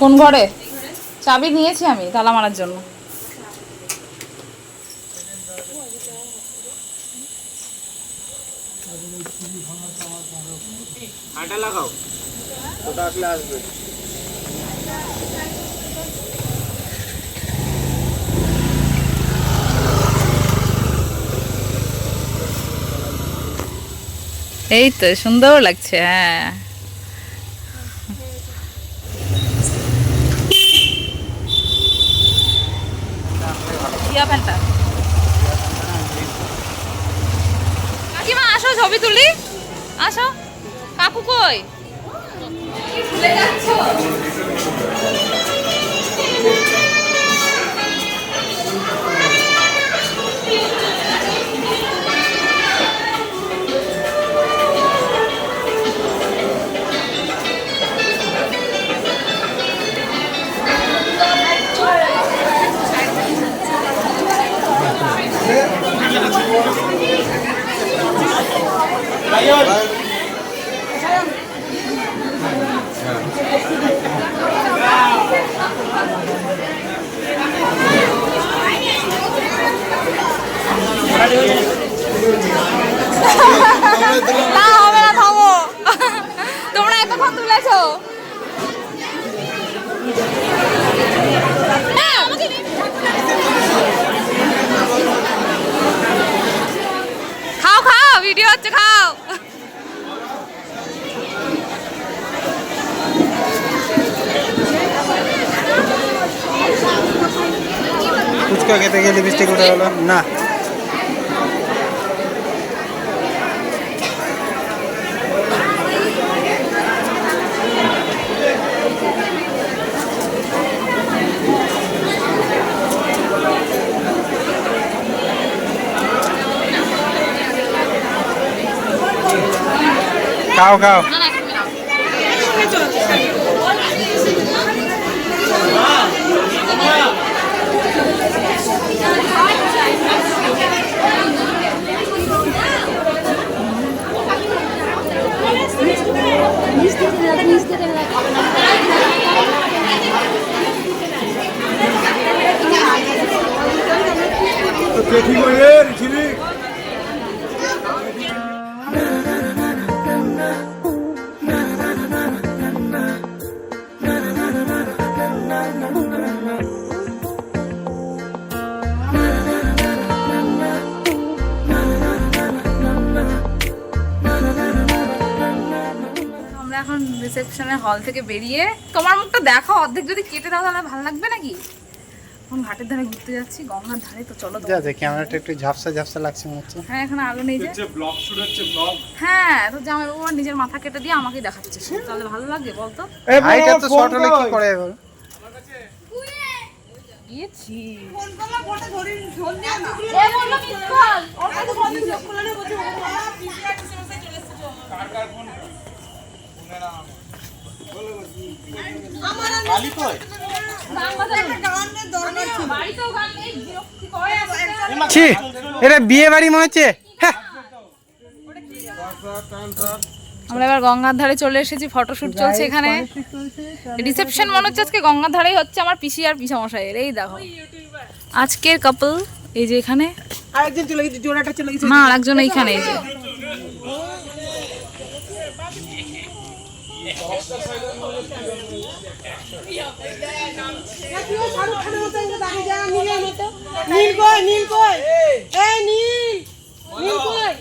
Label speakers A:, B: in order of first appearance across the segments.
A: কোন ঘরে? চাবি নিয়েছি আমি তালা মারার জন্য।
B: আটা লাগাও। ওটা আসলে আসবে।
A: এই তো সুন্দর লাগছে হ্যাঁ। ছবি তুলি? আসো। কাকু কই? যাচ্ছ
B: ফুচকা খেতে গিয়ে লিপস্টিক উঠে গেল না। খাও খাও।
A: আমরা এখন রিসেপশনের হল থেকে বেরিয়ে তোমার মুখটা দেখো অর্ধেক যদি কেটে দাও তাহলে ভালো লাগবে নাকি? এখন ঘাটের ধারে ঘুরতে যাচ্ছি গঙ্গার ধারে তো চলো
B: যা যা ক্যামেরাটা একটু ঝাপসা ঝাপসা লাগছে মনে হচ্ছে।
A: হ্যাঁ এখানে আলো নেই যে।
C: ব্লগ শুট হচ্ছে ব্লগ
A: হ্যাঁ তো জামাই বাবা নিজের মাথা কেটে দিয়ে আমাকে দেখাচ্ছে। তাহলে ভালো লাগে বলতো?
B: হাইটা তো শর্ট হলে কি করে। এবার?
A: গিয়েছি।
B: খালি তো ছি এটা বিয়ে বাড়ি মনে হচ্ছে। হ্যাঁ।
A: আমরা এবার গঙ্গার ধারে চলে এসেছি ফটোশুট চলছে এখানে। রিসেপশন মনে হচ্ছে আজকে গঙ্গার ধারেই হচ্ছে আমার পিসি আর পিসা মশাইয়ের এই দেখো। আজকের কাপল এই যে এখানে।
D: আরেকজন চলে গেছে জোড়াটা চলে গেছে।
A: না আরেকজন এইখানে। এই যে
D: শাহরুখ খানের মতো এসে দাঁড়িয়ে যা নীলের মতো নীল কই নীল কই এই নীল নীল কই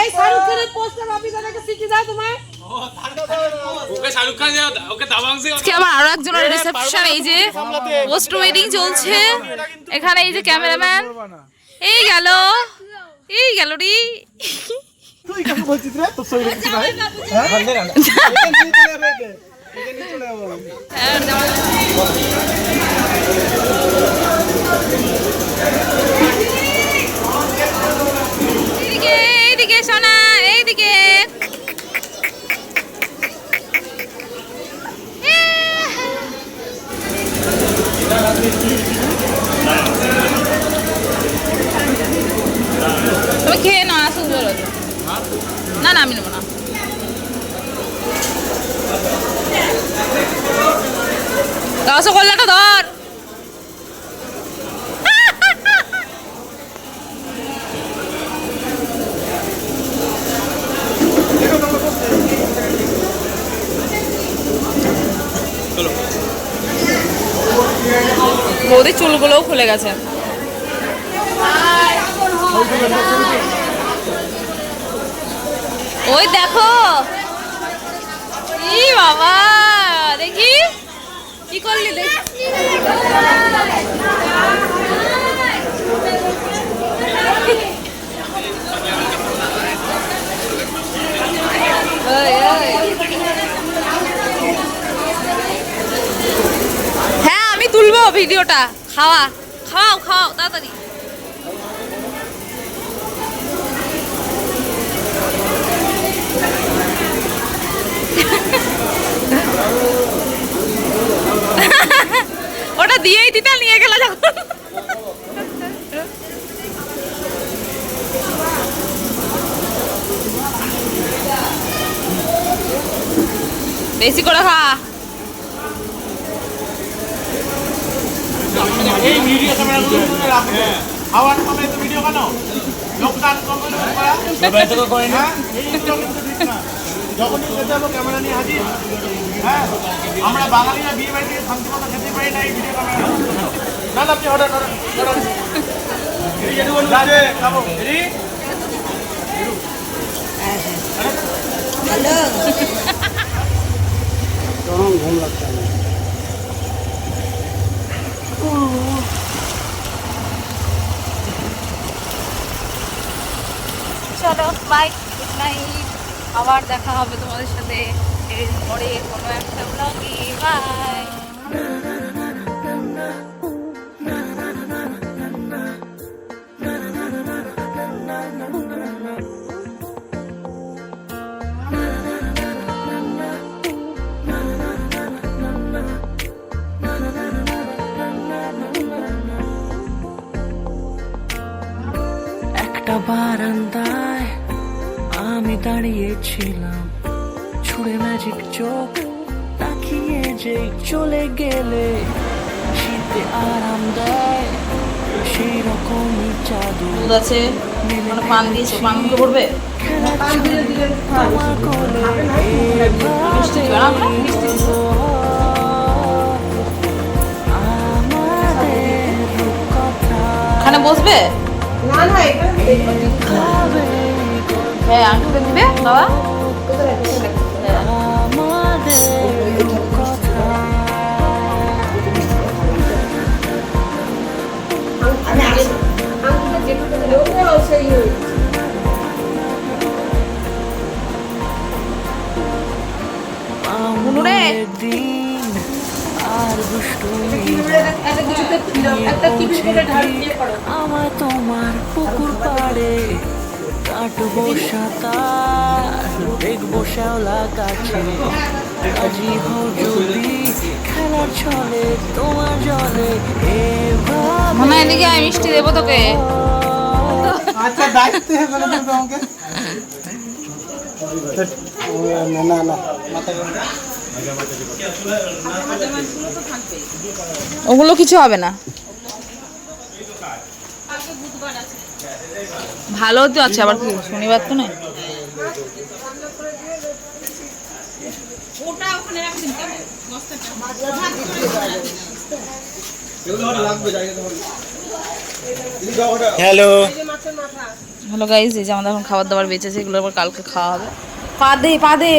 D: এই শাহরুখ খানের পোস্টার অফিসারকে শিখে দাও তোমায়
C: ওকে শাহরুখ খান ওকে দাবাংশে
A: আজকে আবার আরও একজনের রিসেপশন এই যে পোস্ট ওয়েডিং চলছে এখানে এই যে ক্যামেরাম্যান এই গেল। এই গেল রি।
B: তুই কাকে বলছিস রে? তোর শরীরে কিছু নাই? হ্যাঁ? চলে যাবে একে। একে নিয়ে চলে যাব
A: এইদিকে এইদিকে সোনা এইদিকে তুমি খেয়ে নাও আসুক বলো না না আমি নেব না রসগোল্লাটা ধর বৌদির চুলগুলোও খুলে গেছে। ওই দেখো। বাবা। হ্যাঁ আমি তুলবো ভিডিওটা। খাওয়া খাও খাও তাড়াতাড়ি। ওটা দিয়েই দিতে নিয়ে গেল যখন। বেশি করে খা।
B: এই ভিডিও ভিডিও কেন লোকদান কমেন্ট করা না যখনই খেতে যাব ক্যামেরা নিয়ে হাজির। হ্যাঁ আমরা বাঙালিরা বিয়ে বাড়িতে শান্তি মতো খেতে পারি না এই ভিডিও ক্যামেরা না না আপনি অর্ডার করেন অর্ডার খাব
A: চলো বাই আবার দেখা হবে তোমাদের সাথে। এর পরে কোনো একটা ব্লগে বাই
E: আমি দাঁড়িয়েছিলাম। ছুড়ে ম্যাজিক চোখ তাকিয়ে যে চলে গেলে শীতে আরাম দেয় সেই রকমই জাদু।
A: আছে? মানে পান দিয়েছে? পানগুলো ভরবে?
E: খেলার তোমার কোলে
A: ওখানে বসবে?
D: না না এখানে
A: হ্যাঁ আংটিটা দিবে বাবা
E: আমাদের কথা
D: আমি আগে আমি যেটুকু লোক সেই
A: মুনুরে।
E: আঙুলের দিন আর দুষ্টুমি
D: একটা কিছুতে একটা টিফিন করে ঢাল দিয়ে পড়ো
E: আমায় তোমার পুকুর পাড়ে কাটবো সাঁতার দেখব শ্যাওলা গাছে। আজি হও যদি খেলার ছলে তোমার জলে
A: মনে হয় এদিকে আয় মিষ্টি দেবো তোকে?
B: আচ্ছা না না না মাথা
A: ওগুলো কিছু হবে না। ভালো তো আছে আবার কি শনিবার তো নয়
B: হ্যালো।
A: হ্যালো গাইজ এই যে আমাদের এখন খাবার দাবার বেঁচেছে এগুলো আবার কালকে খাওয়া হবে। পা দে পা দে।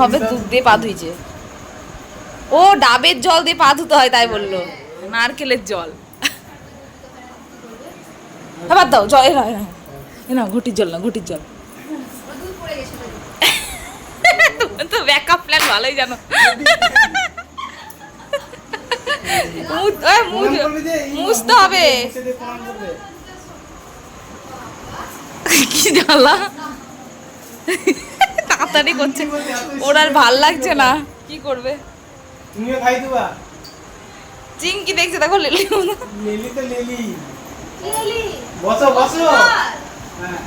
A: ভাবে দুধ দিয়ে পা ধুইছে। ও ডাবের জল দিয়ে পা ধুতে হয় তাই বলল। নারকেলের জল। আবার দাও জল এ না এ না এ জল না ঘুটির জল। তো ব্যাকআপ প্ল্যান ভালোই জানো। মুছতে হবে। কি জ্বালা। তাড়াতাড়ি করছে। ওর আর ভালো লাগছে না। কি করবে?
B: তুমিও খাই দিবা।
A: চিংকি দেখছে দেখো লিলি।
B: লেলি তো লেলি। বসো বসো। হ্যাঁ।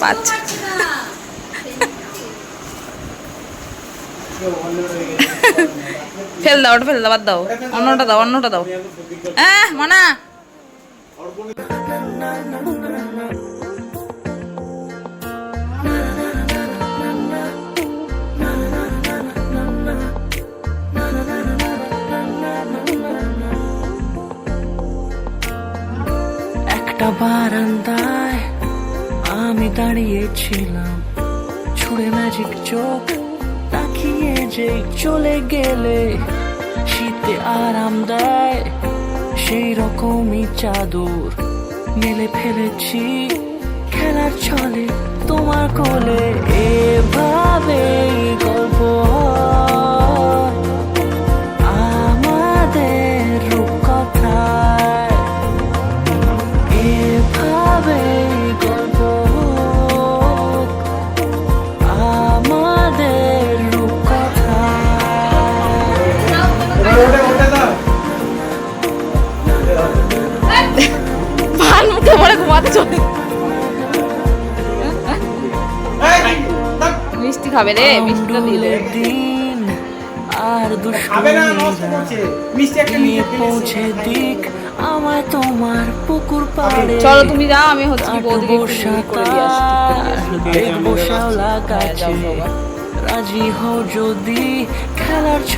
A: পাচ্ছে। ফেল দাও ওটা ফেল দাও বাদ দাও। অন্যটা দাও অন্যটা দাও। হ্যাঁ মানা।
E: একটা বারান্দায় আমি দাঁড়িয়েছিলাম। ছুড়ে ম্যাজিক চোখ তাকিয়ে যে চলে গেলে শীতে আরাম দেয়। সেই রকমই চাদর মেলে ফেলেছি খেলার ছলে তোমার কোলে। এভাবে
A: খাবে রে মিষ্টিটা দিলে।
E: দিন আর
B: খাবে না নষ্ট করছে। মিষ্টি একটা নিয়ে
E: পৌঁছে দিক আমায় তোমার পুকুর পাড়ে।
A: চলো তুমি যাও আমি হচ্ছে কি বৌদিকে
E: দেখব শ্যাওলা
A: হ্যাঁ,
E: গাছে রাজি হও যদি খেলার ছ